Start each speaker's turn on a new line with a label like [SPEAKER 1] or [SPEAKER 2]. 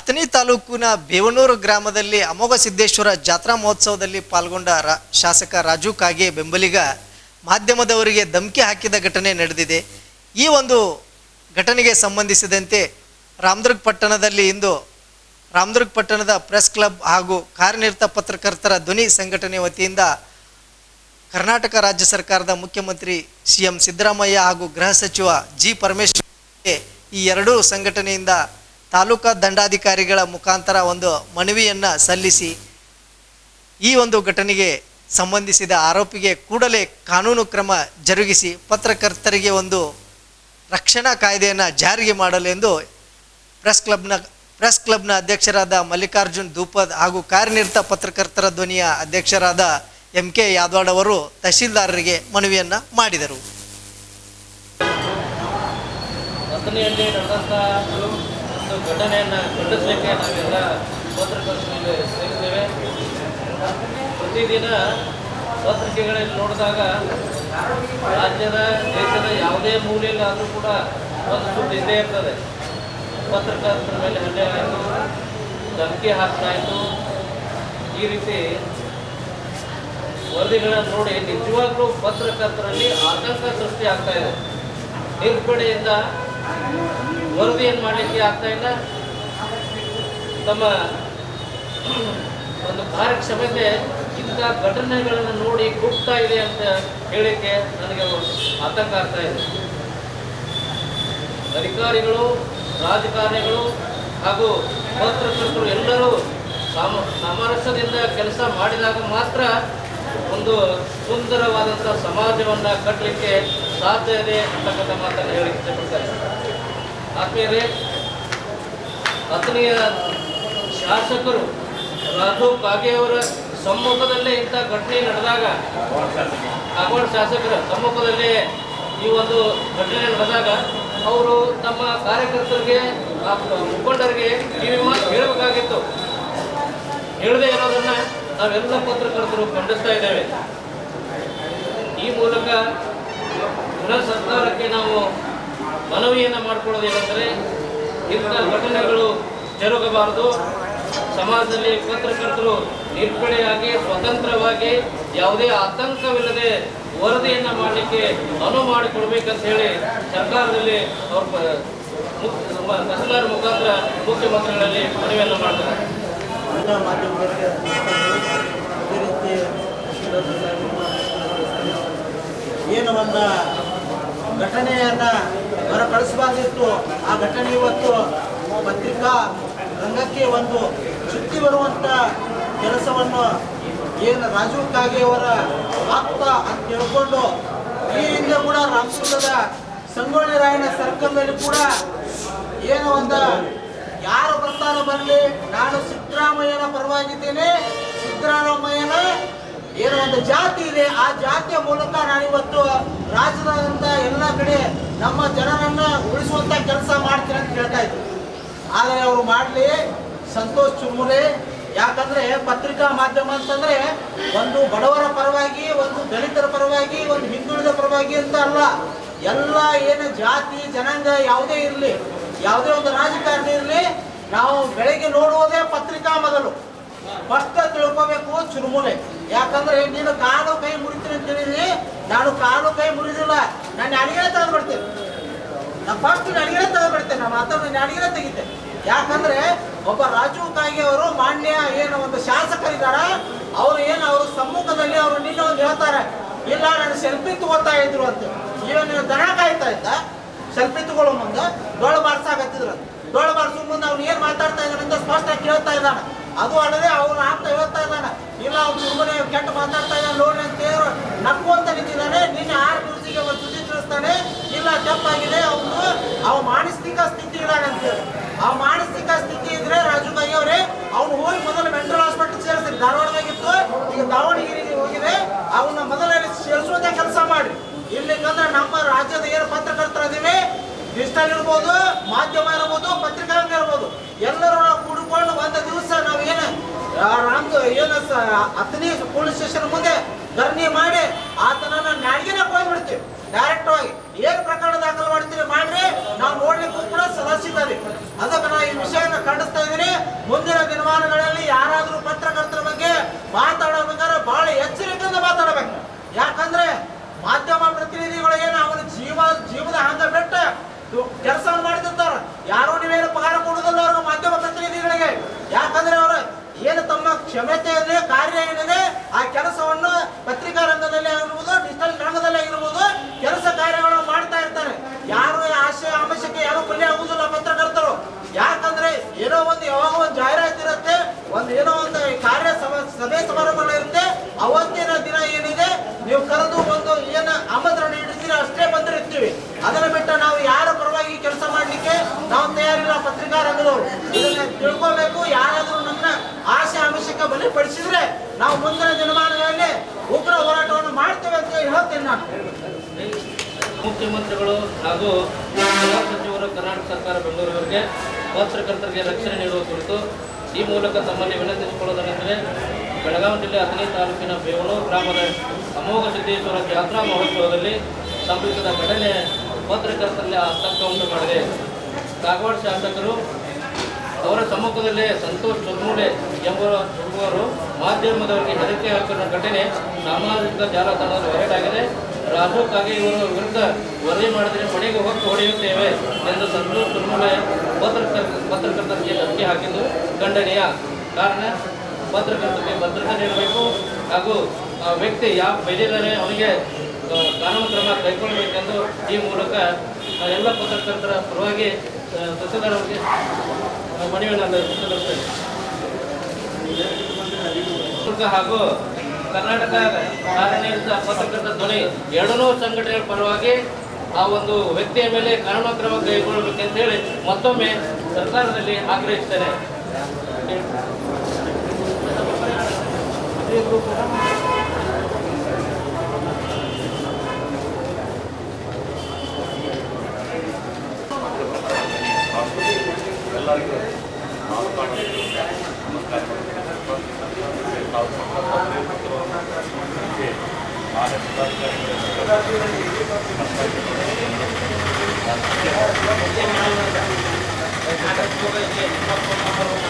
[SPEAKER 1] ಅಥಣಿ ತಾಲೂಕಿನ ಬೇವನೂರು ಗ್ರಾಮದಲ್ಲಿ ಅಮೋಘ ಸಿದ್ದೇಶ್ವರ ಜಾತ್ರಾ ಮಹೋತ್ಸವದಲ್ಲಿ ಪಾಲ್ಗೊಂಡ ರಾ, ಶಾಸಕ ರಾಜು ಕಾಗೆ ಬೆಂಬಲಿಗ ಮಾಧ್ಯಮದವರಿಗೆ ಧಮಕಿ ಹಾಕಿದ ಘಟನೆ ನಡೆದಿದೆ. ಈ ಒಂದು ಘಟನೆಗೆ ಸಂಬಂಧಿಸಿದಂತೆ ರಾಮದುರ್ಗ್ ಪಟ್ಟಣದಲ್ಲಿ ಇಂದು ರಾಮದುರ್ಗ್ ಪಟ್ಟಣದ ಪ್ರೆಸ್ ಕ್ಲಬ್ ಹಾಗೂ ಕಾರ್ಯನಿರತ ಪತ್ರಕರ್ತರ ಧ್ವನಿ ಸಂಘಟನೆ ವತಿಯಿಂದ ಕರ್ನಾಟಕ ರಾಜ್ಯ ಸರ್ಕಾರದ ಮುಖ್ಯಮಂತ್ರಿ ಸಿ ಎಂ ಸಿದ್ದರಾಮಯ್ಯ ಹಾಗೂ ಗೃಹ ಸಚಿವ ಜಿ ಪರಮೇಶ್ವರ್ ಈ ಎರಡೂ ಸಂಘಟನೆಯಿಂದ ತಾಲೂಕಾ ದಂಡಾಧಿಕಾರಿಗಳ ಮುಖಾಂತರ ಒಂದು ಮನವಿಯನ್ನು ಸಲ್ಲಿಸಿ ಈ ಒಂದು ಘಟನೆಗೆ ಸಂಬಂಧಿಸಿದ ಆರೋಪಿಗೆ ಕೂಡಲೇ ಕಾನೂನು ಕ್ರಮ ಜರುಗಿಸಿ ಪತ್ರಕರ್ತರಿಗೆ ಒಂದು ರಕ್ಷಣಾ ಕಾಯ್ದೆಯನ್ನು ಜಾರಿಗೆ ಮಾಡಲೆಂದು ಪ್ರೆಸ್ ಕ್ಲಬ್ನ ಪ್ರೆಸ್ ಕ್ಲಬ್ನ ಅಧ್ಯಕ್ಷರಾದ ಮಲ್ಲಿಕಾರ್ಜುನ್ ದೂಪದ್ ಹಾಗೂ ಕಾರ್ಯನಿರತ ಪತ್ರಕರ್ತರ ಧ್ವನಿಯ ಅಧ್ಯಕ್ಷರಾದ ಎಂ ಕೆ ಯಾದವಾಡ್ ಅವರು ತಹಶೀಲ್ದಾರರಿಗೆ ಮನವಿಯನ್ನು ಮಾಡಿದರು.
[SPEAKER 2] ಒಂದು ಘಟನೆಯನ್ನು ಖಂಡಿಸಲಿಕ್ಕೆ ನಾವೆಲ್ಲ ಪತ್ರಿಕೋಷ್ಠಿಯಲ್ಲಿ ಸೇರಿದ್ದೇವೆ. ಪ್ರತಿದಿನ ಪತ್ರಿಕೆಗಳಲ್ಲಿ ನೋಡಿದಾಗ ರಾಜ್ಯದ, ದೇಶದ ಯಾವುದೇ ಮೂಲೆಯಲ್ಲಿ ಆದರೂ ಕೂಡ ಒಂದು ಸುದ್ದಿ ಇದ್ದೇ ಇರ್ತದೆ. ಪತ್ರಕರ್ತರ ಮೇಲೆ ಹಲ್ಲೆ ಆಯಿತು, ಧಮಕಿ ಹಾಕ್ತಾಯಿತು ಈ ರೀತಿ ವರದಿಗಳನ್ನು ನೋಡಿ ನಿಜವಾಗ್ಲೂ ಪತ್ರಕರ್ತರಲ್ಲಿ ಆತಂಕ ಸೃಷ್ಟಿ ಆಗ್ತಾ ಇದೆ. ನಿಲ್ಪಡೆಯಿಂದ ಏನು ಮಾಡಲಿಕ್ಕೆ ಆಗ್ತಾ ಇಲ್ಲ? ತಮ್ಮ ಒಂದು ಕಾರ್ಯಕ್ಷಮತೆ ಇಂಥ ಘಟನೆಗಳನ್ನು ನೋಡಿ ಕುಗ್ತಾ ಇದೆ ಅಂತ ಹೇಳಿಕ್ಕೆ ನನಗೆ ಆತಂಕ ಆಗ್ತಾ ಇದೆ. ಅಧಿಕಾರಿಗಳು, ರಾಜಕಾರಣಿಗಳು ಹಾಗೂ ಪತ್ರಕರ್ತರು ಎಲ್ಲರೂ ಸಾಮ, ಸಾಮರಸ್ಯದಿಂದ ಕೆಲಸ ಮಾಡಿದಾಗ ಮಾತ್ರ ಒಂದು ಸುಂದರವಾದಂಥ ಸಮಾಜವನ್ನು ಕಟ್ಟಲಿಕ್ಕೆ ಸಾಧ್ಯ ಇದೆ ಅಂತಕ್ಕಂಥ ಮಾತನ್ನು ಹೇಳಿ ಇಷ್ಟಪಡ್ತಾರೆ ಆದ್ಮೇಲೆ ಆತ್ಮೀಯ ಶಾಸಕರು ರಾಘು ಕಾಗೆಯವರ ಸಮ್ಮುಖದಲ್ಲೇ ಇಂಥ ಘಟನೆ ನಡೆದಾಗ ಕಾಗವಾಡ ಶಾಸಕರ ಸಮ್ಮುಖದಲ್ಲೇ ಈ ಒಂದು ಘಟನೆ ನಡೆದಾಗ ಅವರು ತಮ್ಮ ಕಾರ್ಯಕರ್ತರಿಗೆ ಮುಖಂಡರಿಗೆ ಕಿವಿ ಮಾತು ಹೇಳಬೇಕಾಗಿತ್ತು. ಹೇಳದೇ ಇರೋದನ್ನ ನಾವೆಲ್ಲ ಪತ್ರಕರ್ತರು ಖಂಡಿಸ್ತಾ ಇದ್ದೇವೆ. ಈ ಮೂಲಕ ಗೃಹ ಸರ್ಕಾರಕ್ಕೆ ನಾವು ಮನವಿಯನ್ನು ಮಾಡಿಕೊಳ್ಳೋದೇನೆಂದರೆ ಇಂಥ ಘಟನೆಗಳು ಜರುಗಬಾರದು. ಸಮಾಜದಲ್ಲಿ ಪತ್ರಕರ್ತರು ನಿರ್ಪಡೆಯಾಗಿ ಸ್ವತಂತ್ರವಾಗಿ ಯಾವುದೇ ಆತಂಕವಿಲ್ಲದೆ ವರದಿಯನ್ನು ಮಾಡಲಿಕ್ಕೆ ಅನುವು ಮಾಡಿಕೊಡ್ಬೇಕಂತ ಹೇಳಿ ಸರ್ಕಾರದಲ್ಲಿ ಅವ್ರ ತಹಸೀಲ್ದಾರ್ ಮುಖಾಂತರ ಮುಖ್ಯಮಂತ್ರಿಗಳಲ್ಲಿ ಮನವಿಯನ್ನು ಮಾಡ್ತಾರೆ.
[SPEAKER 3] ಏನು ಒಂದು ಘಟನೆಯನ್ನು ಹೊರಕಳಿಸಬಾರ್ದಿತ್ತು ಆ ಘಟನೆ ಇವತ್ತು ಪತ್ರಿಕಾ ರಂಗಕ್ಕೆ ಒಂದು ಸುತ್ತಿ ಬರುವಂಥ ಕೆಲಸವನ್ನು ಏನು ರಾಜೀವ್ ಕಾಗೆಯವರ ಆಪ್ತ ಅಂತ ತಿಳ್ಕೊಂಡು ಈ ಹಿಂದೆ ಕೂಡ ರಾಮದುರ್ಗದ ಸಂಗೊಳ್ಳಿ ಸರ್ಕಲ್ ಸರ್ಕಲ್ನಲ್ಲಿ ಕೂಡ ಏನು ಒಂದು, ಯಾರು ಬರ್ತಾರೋ ಬರಲಿ, ನಾನು ಸಿದ್ದರಾಮಯ್ಯನ ಪರವಾಗಿದ್ದೇನೆ. ಒಂದು ಜಾತಿ ಇದೆ. ಆ ಜಾತಿಯ ಮೂಲಕ ನಾನಿವತ್ತು ರಾಜ್ಯದಂತ ಎಲ್ಲ ಕಡೆ ನಮ್ಮ ಜನರನ್ನ ಉಳಿಸುವಂತ ಕೆಲಸ ಮಾಡ್ತೀನಿ ಅಂತ ಹೇಳ್ತಾ ಇದ್ರು. ಆದರೆ ಅವರು ಮಾಡಲಿ. ಸಂತೋಷ್ ಚುರ್ಮುರೆ, ಯಾಕಂದ್ರೆ ಪತ್ರಿಕಾ ಮಾಧ್ಯಮ ಅಂತಂದ್ರೆ ಒಂದು ಬಡವರ ಪರವಾಗಿ, ಒಂದು ದಲಿತರ ಪರವಾಗಿ, ಒಂದು ಹಿಂದುಳಿದ ಪರವಾಗಿ ಅಂತ ಅಲ್ಲ. ಎಲ್ಲ ಏನು ಜಾತಿ, ಜನಾಂಗ ಯಾವುದೇ ಇರಲಿ, ಯಾವುದೇ ಒಂದು ರಾಜಕಾರಣಿ ಇರಲಿ, ನಾವು ಬೆಳಗ್ಗೆ ನೋಡುವುದೇ ಪತ್ರಿಕಾ ಮೊದಲು. ಫಸ್ಟ್ ತಿಳ್ಕೋಬೇಕು ಚುರುಮುಲೆ ಯಾಕಂದ್ರೆ ನೀನು ಕಾಲು ಕೈ ಮುರಿತೀನಿ ಅಂತ ಹೇಳಿದ್ರಿ, ನಾನು ಕಾಲು ಕೈ ಮುರಿದಿಲ್ಲ. ನಾನು ಅಡಿಗೆ ತೆಗೆದು ಬಿಡ್ತೇನೆ ನಾ ಫಸ್ಟ್ ಅಡಿಗೆ ತೆಗೆದು ಬಿಡ್ತೇನೆ ನಾನು ಮಾತಾಡೋ ಅಡಿಗೆ ತೆಗಿತೆ. ಯಾಕಂದ್ರೆ ಒಬ್ಬ ರಾಜೀವ್ ಕಾಗೆ ಅವರು ಮಾನ್ಯ ಏನು ಒಂದು ಶಾಸಕರಿದ್ದಾರ. ಅವ್ರು ಏನು ಅವ್ರ ಸಮ್ಮುಖದಲ್ಲಿ ಅವರು ನಿನ್ನ ಒಂದು ಹೇಳ್ತಾರೆ, ಇಲ್ಲ, ನಾನು ಸೆಲ್ಫಿ ತಗೋತಾ ಇದ್ರು ಅಂತ. ಇವಾಗ ನೀವು ದನ ಕಾಯ್ತಾ ಇದ್ದ ಸೆಲ್ಫಿ ತಗೊಳ್ಳೋ ಮುಂದೆ ಡೊಳ್ಳು ಬಾರ್ಸಾಗತ್ತಿದ್ರು ಡೊಳ್ಳು ಬಾರ್ಸೋ ಮುಂದೆ ಅವ್ನು ಏನ್ ಮಾತಾಡ್ತಾ ಇದ್ದಾನೆ ಅಂತ ಸ್ಪಷ್ಟ ಕೇಳ್ತಾ ಇದ್ದಾನೆ. ಅದು ಅಲ್ಲದೆ ಅವ್ನು ಆಪ್ತ ಹೇಳ್ತಾ ಇದ್ದಾನೆ, ಇಲ್ಲ, ಅವ್ನು ಸುಮ್ಮನೆ ಕೆಟ್ಟ ಮಾತಾಡ್ತಾ ಇದ್ದಾನೆ ನೋಡಿ ಅಂತ ಹೇಳಿ ನಕ್ಕು ಅಂತ ನಿಂತಿದ್ದಾನೆ, ನಿನ್ನೆ ಆರು ನ್ಯೂಸಿಗೆ ಒಂದು ಸುದ್ದಿ ತಿಳಿಸ್ತಾನೆ, ಇಲ್ಲ, ತಪ್ಪಾಗಿದೆ, ಅವನು, ಅವ ಮಾನಸಿಕ ಸ್ಥಿತಿ ಇದ್ದಾನೆ ಅಂತ ಹೇಳಿ. ಆ ಮಾನಸಿಕ ಸ್ಥಿತಿ ಇದ್ರೆ ರಾಜು ಬಾಯಿ ಅವರೇ, ಅವ್ನು ಹೋಗಿ ಮೊದಲು ಮೆಂಟಲ್ ಹಾಸ್ಪಿಟಲ್ ಸೇರಿಸಿ, ಧಾರವಾಡದಾಗಿತ್ತು, ಈಗ ದಾವಣಗೆರೆಗೆ ಹೋಗಿದೆ ಅವನ ಮೊದಲೇ ಸೇರಿಸುವಂತ ಕೆಲಸ ಮಾಡಿ ಇಲ್ಲಿಂಗಂದ್ರೆ ನಮ್ಮ ರಾಜ್ಯದ ಏನು ಪತ್ರಕರ್ತರ ಇದೀವಿ ಡಿಜಿಟಲ್ ಇರ್ಬೋದು, ಮಾಧ್ಯಮ ಇರ್ಬೋದು, ಪತ್ರಿಕಾಂಗ ಇರ್ಬೋದು ಎಲ್ಲರೂ ರಾಮ್ದು ಏನು ಹತ್ತನೇ ಪೊಲೀಸ್ ಸ್ಟೇಷನ್ ಮುಂದೆ ಧರಣಿ ಮಾಡಿ ಆತನ ಆತನನ್ನ ಕೊಯ್ ಕೊಯ್ಬಿಡ್ತೀವಿ ಡೈರೆಕ್ಟ್ ಆಗಿ ಏನ್ ಪ್ರಕರಣ ದಾಖಲು ಮಾಡ್ತೀರಿ ಮಾಡ್ರಿ, ನಾವು ನೋಡ್ಲಿಕ್ಕೂ ಕೂಡ ಸದಸ್ಯದಾರಿ ಅದಕ್ಕೆ ನಾ ಈ ವಿಷಯನ ಖಂಡಿಸ್ತಾ ಇದೀನಿ ಮುಂದಿನ ದಿನಮಾನಗಳಲ್ಲಿ ಯಾರಾದ್ರೂ ಪತ್ರಕರ್ತರ ಬಗ್ಗೆ ಮಾತಾಡಬೇಕಾದ್ರೆ ಬಹಳ ಎಚ್ಚರಿಕೆಯಿಂದ ಮಾತಾಡಬೇಕು. ಯಾಕಂದ್ರೆ ಮಾಧ್ಯಮ ಪ್ರತಿನಿಧಿಗಳಿಗೆ ಏನು ಜೀವ, ಜೀವದ ಹಂಗ ಬಿಟ್ಟು ಕೆಲಸ ಮಾಡಿದ ರಂಗದವರು ಇದನ್ನ ತಿಳ್ಕೊಬೇಕು, ಯಾರಾದ್ರೂ ನನ್ನ ಆಸೆ ಆಮಿಷಕ್ಕೆ ಬಲಿಪಡಿಸಿದ್ರೆ ನಾವು ಮುಂದಿನ ದಿನಮಾನಗಳಲ್ಲಿ ಉಗ್ರ ಹೋರಾಟವನ್ನು ಮಾಡ್ತೇವೆ ಅಂತ ಹೇಳಿ ಹೇಳ್ತೇನೆ ನಾನು.
[SPEAKER 2] ಮುಖ್ಯಮಂತ್ರಿಗಳು ಹಾಗೂ ಸಚಿವರು ಕರ್ನಾಟಕ ಸರ್ಕಾರ ಬೆಂಗಳೂರಿಗೆ ಪತ್ರಕರ್ತರಿಗೆ ರಕ್ಷಣೆ ನೀಡುವ ಕುರಿತು ಈ ಮೂಲಕ ತಮ್ಮಲ್ಲಿ ವಿನಂತಿಸಿಕೊಳ್ಳೋದಾಗಿದ್ದರೆ ಬೆಳಗಾವಿ ಜಿಲ್ಲೆ ಅಥಣಿ ತಾಲೂಕಿನ ಬೇವಣೂರು ಗ್ರಾಮದ ಅಮೋಘ ಸಿದ್ದೇಶ್ವರ ಜಾತ್ರಾ ಮಹೋತ್ಸವದಲ್ಲಿ ಸಂಭವಿಸಿದ ಘಟನೆ ಪತ್ರಕರ್ತರಲ್ಲಿ ಆತಂಕ ಉಂಟು ಮಾಡಿದೆ. ಕಾಗವಾಡ ಶಾಸಕರು ಅವರ ಸಮ್ಮುಖದಲ್ಲೇ ಸಂತೋಷ್ ಎಂಬುವ ಎಂಬುವರು ಮಾಧ್ಯಮದವರಿಗೆ ಹೆದರಿಕೆ ಹಾಕಿರುವ ಘಟನೆ ಸಾಮಾಜಿಕ ಜಾಲತಾಣದಲ್ಲಿ ವೈರಲ್ ಆಗಿದೆ. ರಾಜು ಕಾಗೆ ಇವರ ವಿರುದ್ಧ ವರದಿ ಮಾಡಿದರೆ ಮನೆಗೆ ಹೊತ್ತು ಹೊಡೆಯುತ್ತೇವೆ ಎಂದು ಸಂತೋಷ್ ಚುರ್ಮುಡೆ ಪತ್ರಕರ್ತ ಪತ್ರಕರ್ತರಿಗೆ ಧಕ್ಕೆ ಹಾಕಿದ್ದು ಖಂಡನೀಯ ಕಾರಣ. ಪತ್ರಕರ್ತರಿಗೆ ಭದ್ರತೆ ನೀಡಬೇಕು ಹಾಗೂ ಆ ವ್ಯಕ್ತಿ ಯಾವ ಬೆಳೆದರೆ ಅವನಿಗೆ ಕಾನೂನು ಕ್ರಮ ಕೈಗೊಳ್ಳಬೇಕೆಂದು ಈ ಮೂಲಕ ಎಲ್ಲ ಪತ್ರಕರ್ತರ ಪರವಾಗಿ ತಹಸೀಲ್ದಾರ್ ಅವರಿಗೆ ಮನವಿಯನ್ನು ಹಾಗೂ ಕರ್ನಾಟಕ ಕಾರ್ಯನಿರತ ಪತ್ರಕರ್ತ ಧ್ವನಿ ಎರಡನೂ ಸಂಘಟನೆಗಳ ಪರವಾಗಿ ಆ ಒಂದು ವ್ಯಕ್ತಿಯ ಮೇಲೆ ಕಾನೂನು ಕ್ರಮ ಕೈಗೊಳ್ಳಬೇಕೆಂತ ಹೇಳಿ ಮತ್ತೊಮ್ಮೆ ಸರ್ಕಾರದಲ್ಲಿ ಆಗ್ರಹಿಸ್ತೇನೆ.
[SPEAKER 4] Thank you.